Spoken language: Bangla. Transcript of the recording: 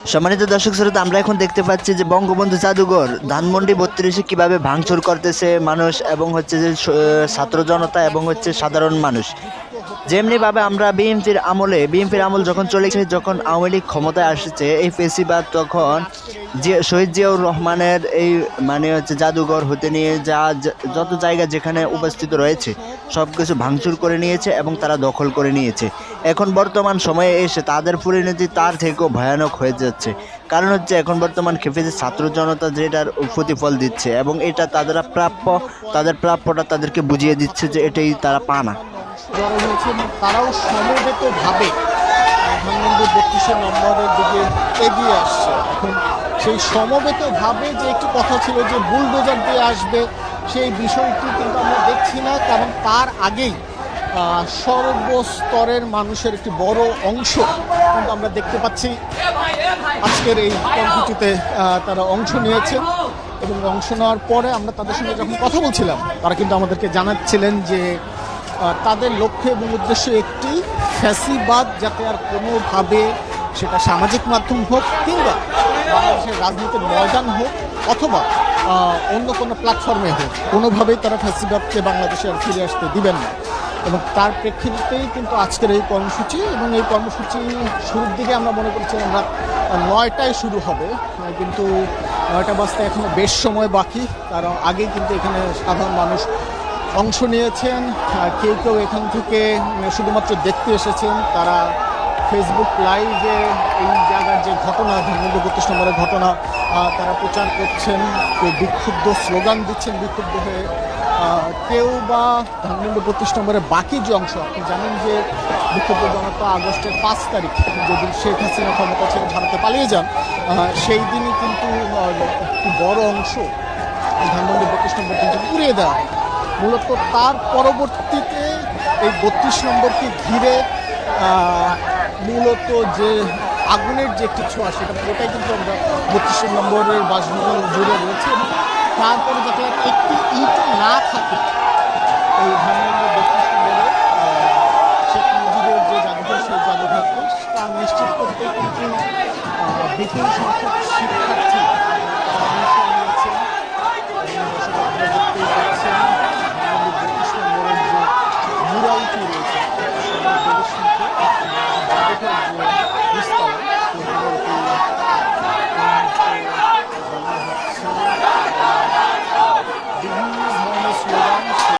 সম্মানিত দর্শক শ্রোতা, আমরা এখন দেখতে পাচ্ছি যে বঙ্গবন্ধু জাদুঘর ধানমন্ডি বত্রিশে কীভাবে ভাঙচুর করতেছে মানুষ এবং হচ্ছে যে ছাত্র জনতা এবং হচ্ছে সাধারণ মানুষ। যেমনিভাবে আমরা বিএনপির আমলে বিএনপির আমল যখন চলে গেছে, যখন আওয়ামী লীগ ক্ষমতায় আসছে, এই ফেসিবাদ তখন যে শহীদ জিয়াউর রহমানের এই মানে হচ্ছে জাদুঘর হতে নিয়ে যা যা- যত জায়গা যেখানে উপস্থিত রয়েছে সব কিছু ভাঙচুর করে নিয়েছে এবং তারা দখল করে নিয়েছে। এখন বর্তমান সময়ে এসে তাদের পরিণতি তার থেকেও ভয়ানক হয়ে যাচ্ছে। কারণ হচ্ছে এখন বর্তমান খেপেছে ছাত্র জনতা যেটার প্রতিফল দিচ্ছে এবং এটা তাদের প্রাপ্য, তাদের প্রাপ্যটা তাদেরকে বুঝিয়ে দিচ্ছে যে এটাই তারা পানা। জড়ো হয়েছে এবং তারাও সমবেতভাবে ধানমন্ডি বত্রিশের নম্বরের দিকে এগিয়ে আসছে। এখন সেই সমবেতভাবে যে একটি কথা ছিল যে বুলডোজার দিয়ে আসবে, সেই বিষয়টি কিন্তু আমরা দেখছি না, কারণ তার আগেই সর্বস্তরের মানুষের একটি বড় অংশ কিন্তু আমরা দেখতে পাচ্ছি। আজকের এই কর্মসূচিতে তারা অংশ নিয়েছেন এবং অংশ নেওয়ার পরে আমরা তাদের সঙ্গে যখন কথা বলছিলাম, তারা কিন্তু আমাদেরকে জানাচ্ছিলেন যে তাদের লক্ষ্য এবং উদ্দেশ্য একটি ফ্যাসিবাদ, যাতে আর কোনোভাবে সেটা সামাজিক মাধ্যম হোক কিংবা বাংলাদেশের রাজনীতির ময়দান হোক অথবা অন্য কোনো প্ল্যাটফর্মে হোক, কোনোভাবেই তারা ফ্যাসিবাদকে বাংলাদেশে আর ফিরে আসতে দিবেন না। এবং তার প্রেক্ষিতেই কিন্তু আজকের এই কর্মসূচি এবং এই কর্মসূচি শুরুর দিকে আমরা মনে করছিলাম আমরা নয়টায় শুরু হবে, কিন্তু নয়টা বাজতে এখনও বেশ সময় বাকি। কারণ আগেই কিন্তু এখানে সাধারণ মানুষ অংশ নিয়েছেন। কেউ কেউ এখান থেকে শুধুমাত্র দেখতে এসেছেন, তারা ফেসবুক লাইভে এই জায়গার যে ঘটনা ধর্মবন্ধু বত্রিশ নম্বরের ঘটনা তারা প্রচার করছেন। কেউ বিক্ষুব্ধ স্লোগান দিচ্ছেন বিক্ষুব্ধ হয়ে। কেউ বা ধানমন্ডি বত্রিশ নম্বরের বাকি যে অংশ, আপনি জানেন যে বিক্ষুব্ধ জনতা আগস্টের পাঁচ তারিখ, যেদিন শেখ হাসিনা ক্ষমতা ছেড়ে ভারতে পালিয়ে যান সেই দিনই কিন্তু একটি বড় অংশ ধানমন্ডি বত্রিশ নম্বর কিন্তু পুড়িয়ে দেওয়া হয়। মূলত তার পরবর্তীতে এই বত্রিশ নম্বরকে ঘিরে মূলত যে আগুনের যে কিছু আছে সেটা পুরোটাই কিন্তু আমরা বত্রিশ নম্বরের বাসভবন জুড়ে রয়েছে তারপরে যাতে একটি ইট না থাকে, এই বত্রিশ নম্বরে যে সেই তা নিশ্চিত করতে কিন্তু বিপুল সংখ্যক শিক্ষার্থী